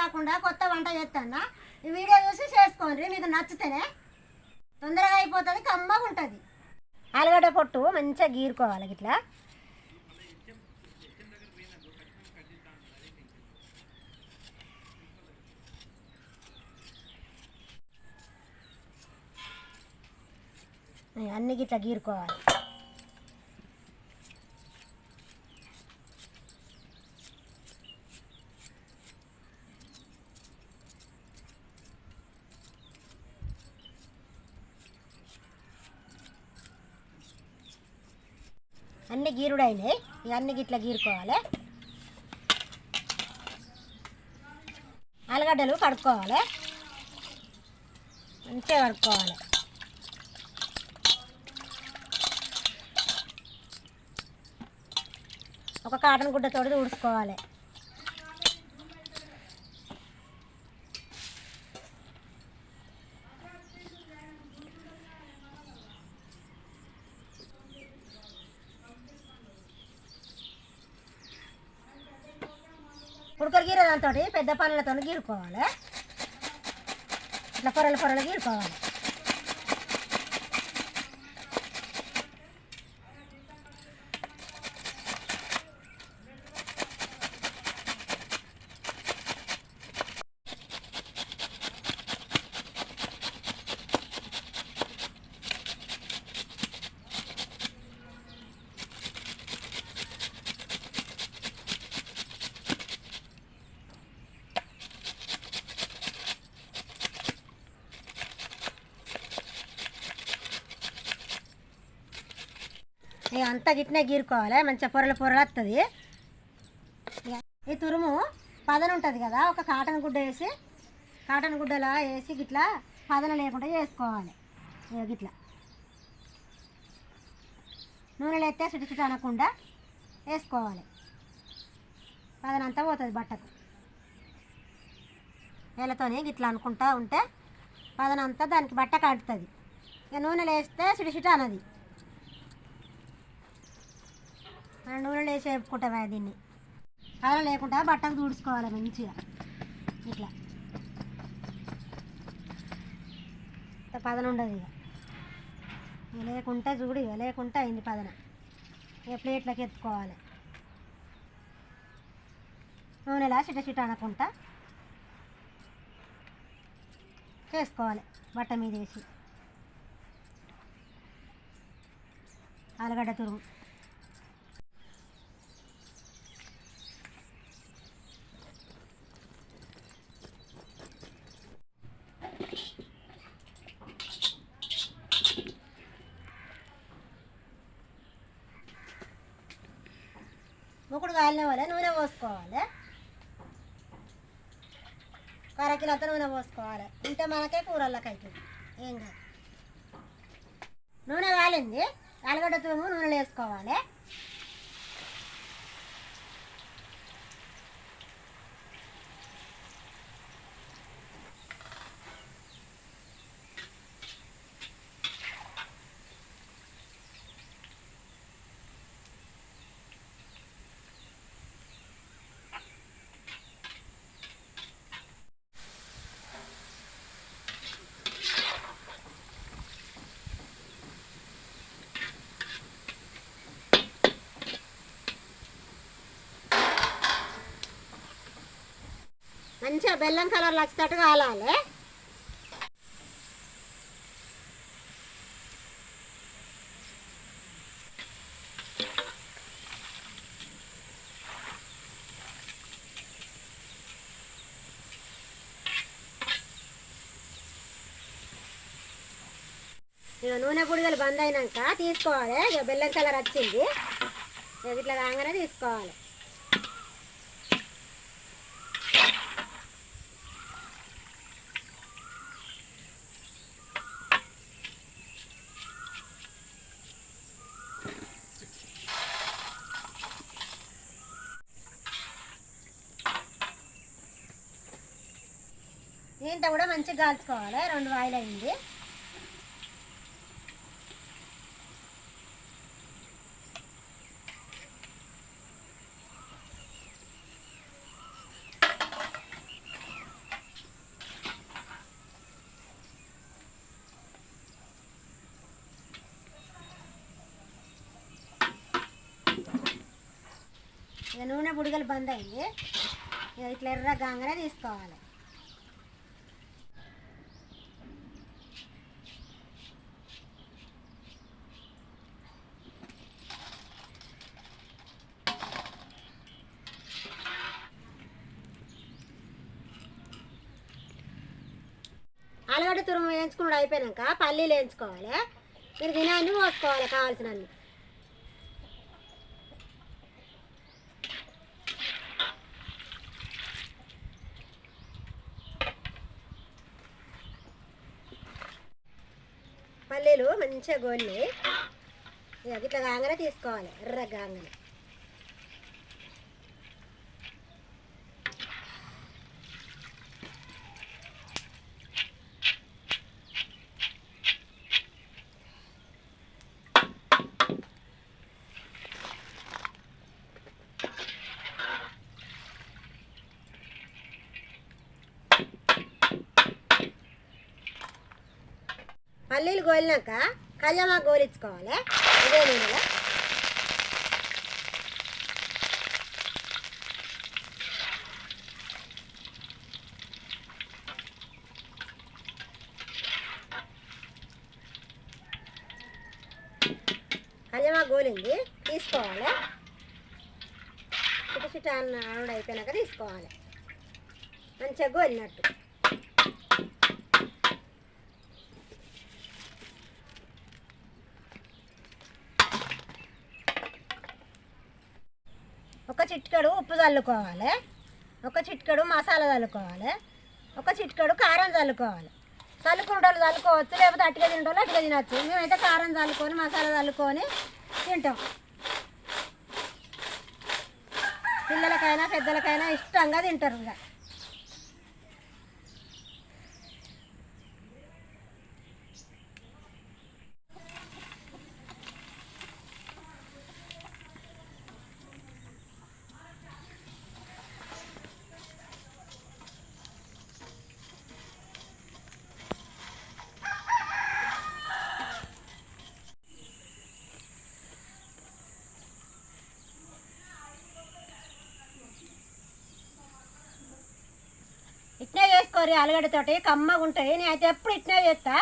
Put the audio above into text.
కాకుండా కొత్త వంట చేస్తాను ఈ వీడియో చూసి చేసుకోండి మీకు నచ్చితేనే. తొందరగా అయిపోతుంది కమ్మగా ఉంటుంది. ఆలుగడ్డ పొట్టు మంచిగా గీరుకోవాలి ఇట్లా. అన్ని గిట్లా గీరుకోవాలి. అన్ని గీరుడైనాయి. ఇక అన్ని గిట్లా గీరుకోవాలి. ఆలుగడ్డలు కడుక్కోవాలి. మంచిగా కడుక్కోవాలి. ఒక కాటన్ గుడ్డతోటి తుడుచుకోవాలి. ఉడకలు గీరే దాంతో పెద్ద పనులతో గీరుకోవాలి ఇట్లా పొరలు పొరలు గీరుకోవాలి ఇక అంతా గిట్నే గీరుకోవాలి. మంచిగా పొరలు పొరలు వస్తుంది ఇక ఈ తురుము పదన ఉంటుంది కదా ఒక కాటన్ గుడ్డ వేసి కాటన్ గుడ్డలా వేసి గిట్లా పదన లేకుండా చేసుకోవాలి. ఇక గిట్లా. నూనెలో ఎత్తే చుట్టు చుట్టు అనకుండా వేసుకోవాలి. పదనంతా పోతుంది బట్టకు. వేలతోనే గిట్లా అనుకుంటా ఉంటే పదనంతా దానికి బట్ట కాటుతుంది ఇక నూనెలో వేస్తే చుట్టు చుట్టు రెండు మనం నూనెలో వేసి వేపుకుంటామే దీన్ని. అలా లేకుండా బట్టకు దూడుచుకోవాలి మంచిగా. ఇట్లా. ఇంత పదన ఉండదు ఇక. లేకుంటే చూడు ఇక లేకుంటే అయింది పదన. ఇక ప్లేట్లోకి ఎత్తుకోవాలి. నూనెలా చిట చిట అనకుండా చేసుకోవాలి బట్ట మీద వేసి. ఆలుగడ్డ తురుము. కాలిన వల్ల నూనె పోసుకోవాలి. కరకిలంతా నూనె పోసుకోవాలి. ఉంటే మనకే కూరల్లోకి అవుతుంది ఏం కాదు. నూనె కాలింది. ఆలుగడ్డ తురుము నూనెలో వేసుకోవాలి మంచిగా బెల్లం కలర్ వచ్చేటట్టు కాలాలి. ఇక నూనె బుడిగలు బంద్ అయినాక తీసుకోవాలి. ఇక బెల్లం కలర్ వచ్చింది. ఇక ఇట్లా రాగానే తీసుకోవాలి. దీంతో కూడా మంచిగా కాల్చుకోవాలి. రెండు వాయిల్ అయింది. ఇక నూనె బుడగలు బంద్ అయింది. ఇట్లా ఎర్ర గాంగనే తీసుకోవాలి. ఆలుగడ్డ తురుము వేయించుకున్నాడు అయిపోయాక పల్లీలు వేయించుకోవాలి. మీరు తినాన్ని పోసుకోవాలి కావాల్సినన్ని. పల్లీలు మంచిగా గోలి ఇట్లా కాగానే తీసుకోవాలి. ఎర్ర కాంగనే పల్లీలు గోలినాక కళ్యామా గోలించుకోవాలి. ఇదే నూనెలో. కళ్యామా గోలింది తీసుకోవాలి. చిట చిట అన్న ఆవిడ అయిపోయినాక తీసుకోవాలి. మంచిగా గోలినట్టు ఒక చిట్కడు ఉప్పు చల్లుకోవాలి. ఒక చిట్కడు మసాలా చల్లుకోవాలి. ఒక చిట్కడు కారం చల్లుకోవాలి. చల్లుకుంటోళ్ళు చల్లుకోవచ్చు లేకపోతే అట్టుగా తింటోళ్ళు అట్టుగా తినచ్చు. మేమైతే కారం చల్లుకొని మసాలా చల్లుకొని తింటాం. పిల్లలకైనా పెద్దలకైనా ఇష్టంగా తింటారు ఇంకా. ఇట్నే చేసుకోర్రి ఆలుగడ్డతోటి కమ్మగా ఉంటాయి నేనైతే ఎప్పుడు ఇట్నే చేస్తా.